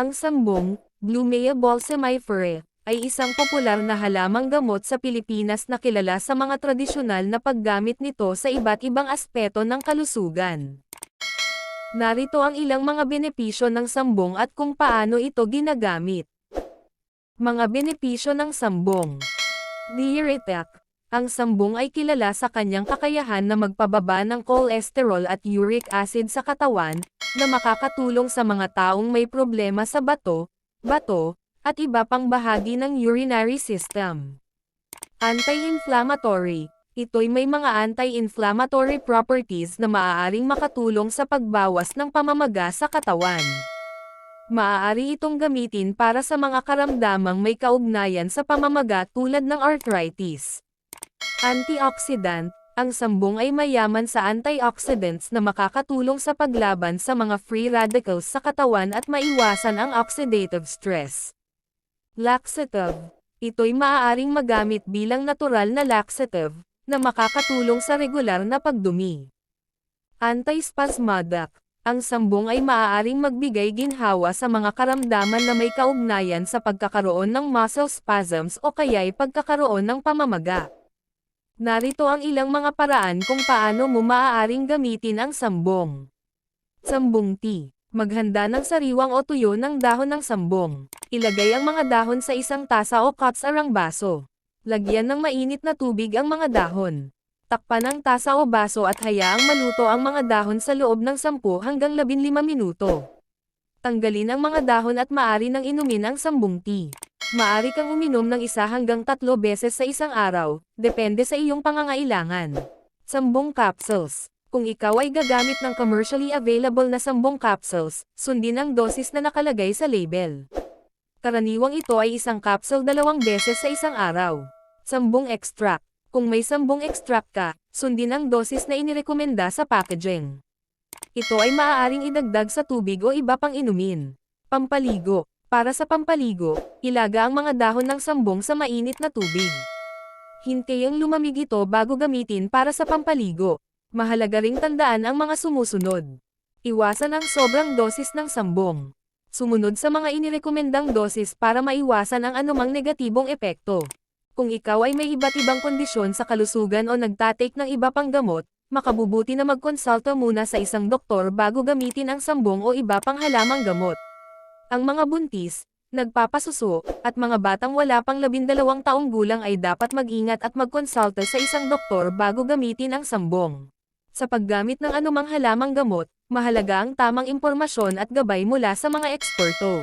Ang sambong, Blumea balsamiferae, ay isang popular na halamang gamot sa Pilipinas na kilala sa mga tradisyonal na paggamit nito sa iba't ibang aspeto ng kalusugan. Narito ang ilang mga benepisyo ng sambong at kung paano ito ginagamit. Mga benepisyo ng sambong. Diuretic. Ang sambong ay kilala sa kanyang kakayahan na magpababa ng cholesterol at uric acid sa katawan, na makakatulong sa mga taong may problema sa bato, bato, at iba pang bahagi ng urinary system. Anti-inflammatory. Ito'y may mga anti-inflammatory properties na maaaring makatulong sa pagbawas ng pamamaga sa katawan. Maaari itong gamitin para sa mga karamdamang may kaugnayan sa pamamaga tulad ng arthritis. Antioxidant, ang sambong ay mayaman sa antioxidants na makakatulong sa paglaban sa mga free radicals sa katawan at maiwasan ang oxidative stress. Laxative, ito'y maaaring magamit bilang natural na laxative, na makakatulong sa regular na pagdumi. Antispasmodic, ang sambong ay maaaring magbigay ginhawa sa mga karamdaman na may kaugnayan sa pagkakaroon ng muscle spasms o kaya'y pagkakaroon ng pamamaga. Narito ang ilang mga paraan kung paano mo maaaring gamitin ang sambong. Sambong tea. Maghanda ng sariwang o tuyo ng dahon ng sambong. Ilagay ang mga dahon sa isang tasa o katsarang baso. Lagyan ng mainit na tubig ang mga dahon. Takpan ang tasa o baso at hayaang maluto ang mga dahon sa loob ng 10 hanggang 15 minuto. Tanggalin ang mga dahon at maari nang inumin ang sambong tea. Maari kang uminom ng isa hanggang tatlo beses sa isang araw, depende sa iyong pangangailangan. Sambong capsules. Kung ikaw ay gagamit ng commercially available na sambong capsules, sundin ang dosis na nakalagay sa label. Karaniwang ito ay isang capsule dalawang beses sa isang araw. Sambong extract. Kung may sambong extract ka, sundin ang dosis na inirekomenda sa packaging. Ito ay maaaring idagdag sa tubig o iba pang inumin. Pampaligo. Para sa pampaligo, ilaga ang mga dahon ng sambong sa mainit na tubig. Hintayang lumamig ito bago gamitin para sa pampaligo. Mahalaga ring tandaan ang mga sumusunod. Iwasan ang sobrang dosis ng sambong. Sumunod sa mga inirekomendang dosis para maiwasan ang anumang negatibong epekto. Kung ikaw ay may iba't ibang kondisyon sa kalusugan o nagtatake ng iba pang gamot, makabubuti na magkonsulta muna sa isang doktor bago gamitin ang sambong o iba pang halamang gamot. Ang mga buntis, nagpapasuso, at mga batang wala pang labindalawang taong gulang ay dapat mag-ingat at magkonsulta sa isang doktor bago gamitin ang sambong. Sa paggamit ng anumang halamang gamot, mahalaga ang tamang impormasyon at gabay mula sa mga eksperto.